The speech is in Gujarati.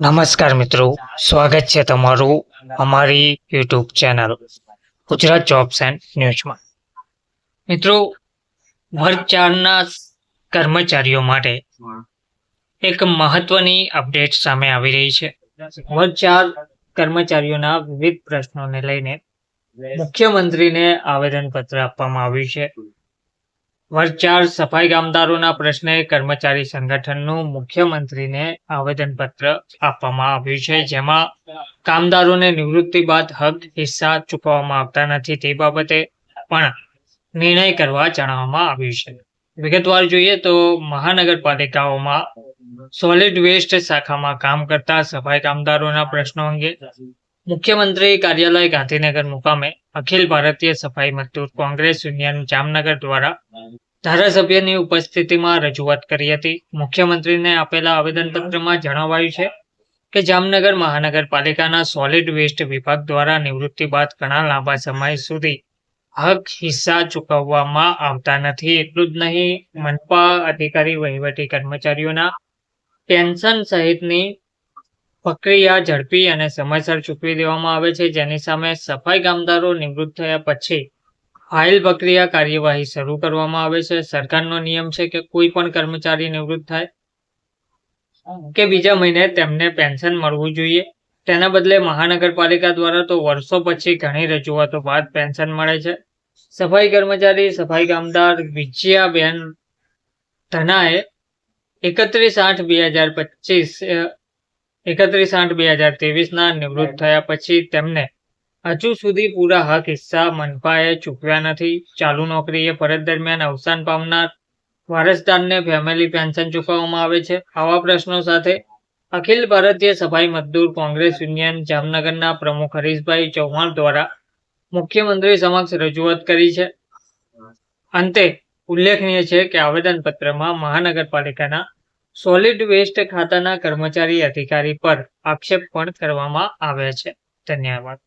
નમસ્કાર મિત્રો, સ્વાગત છે તમારું અમારી YouTube channel Gujarat jobs and ન્યૂઝમાં મિત્રો વર્ગ ચારના કર્મચારીઓ માટે એક મહત્વની અપડેટ સામે આવી રહી છે. વર્ગ ચાર કર્મચારીઓના વિવિધ પ્રશ્નોને લઈને મુખ્યમંત્રીને આવેદનપત્ર આપવામાં આવ્યું છે. વર્ગ સફાઈ કામદારોના પ્રશ્ને કર્મચારી સંગઠનનું મુખ્યમંત્રીને આવેદનપત્ર આપવામાં આવ્યું છે, જેમાં કામદારોને નિવૃત્તિ બાદ હક હિસ્સા ચૂકવવામાં આવતા નથી તે બાબતે પણ નિર્ણય કરવા જણાવવામાં આવ્યું છે. વિગતવાર જોઈએ તો મહાનગરપાલિકાઓમાં સોલિડ વેસ્ટ શાખામાં કામ કરતા સફાઈ કામદારોના પ્રશ્નો અંગે મુખ્યમંત્રી કાર્યાલય ગાંધીનગર મુકામે અખિલ ભારતીય સફાઈ મજદૂર કોંગ્રેસ યુનિયન જામનગર દ્વારા ધારાસભ્યની ઉપસ્થિતિમાં રજૂઆત કરી હતી. મુખ્યમંત્રીને આપેલા આવેદનપત્રમાં જણાવાયું છે કે જામનગર મહાનગરપાલિકાના સોલિડ વેસ્ટ વિભાગ દ્વારા નિવૃત્તિ બાદ ઘણા લાંબા સમય સુધી હક હિસ્સા ચૂકવવામાં આવતા નથી. એટલું જ નહીં, મનપા અધિકારી, વહીવટી કર્મચારીઓના પેન્શન સહિતની પ્રક્રિયા ઝડપી અને સમયસર ચૂકવી દેવામાં આવે છે. જેની સામે સફાઈ કામદારો નિવૃત્ત થયા પછી ફાઇલ પ્રક્રિયા કાર્યવાહી શરૂ કરવામાં આવે છે. સરકારનો નિયમ છે કે કોઈ પણ કર્મચારી નિવૃત્ત થાય કે બીજા મહિને તેમને પેન્શન મળવું જોઈએ. તેના બદલે મહાનગરપાલિકા દ્વારા તો વર્ષો પછી ઘણી રજૂઆતો બાદ પેન્શન મળે છે. સફાઈ કર્મચારી, સફાઈ કામદાર વિજયાબેન ધનાએ એકત્રીસ આઠ બે હજાર પચીસ એકત્રીસ આઠ બે હજાર ત્રેવીસના નિવૃત્ત થયા પછી તેમને હજુ સુધી પૂરા હક હિસ્સા મનપાએ ચૂકવ્યા નથી. ચાલુ નોકરીએ ફરજ દરમિયાન અવસાન પામનાર વારસદારને ફેમિલી પેન્શન ચૂકવવામાં આવે છે. આવા પ્રશ્નો સાથે અખિલ ભારતીય સફાઈ મજદૂર કોંગ્રેસ યુનિયન જામનગરના પ્રમુખ હરીશભાઈ ચૌહાણ દ્વારા મુખ્યમંત્રી સમક્ષ રજૂઆત કરી છે. અંતે ઉલ્લેખનીય છે કે આવેદનપત્રમાં મહાનગરપાલિકાના સોલિડ વેસ્ટ ખાતાના કર્મચારી અધિકારી પર આક્ષેપ પણ કરવામાં આવ્યા છે. ધન્યવાદ.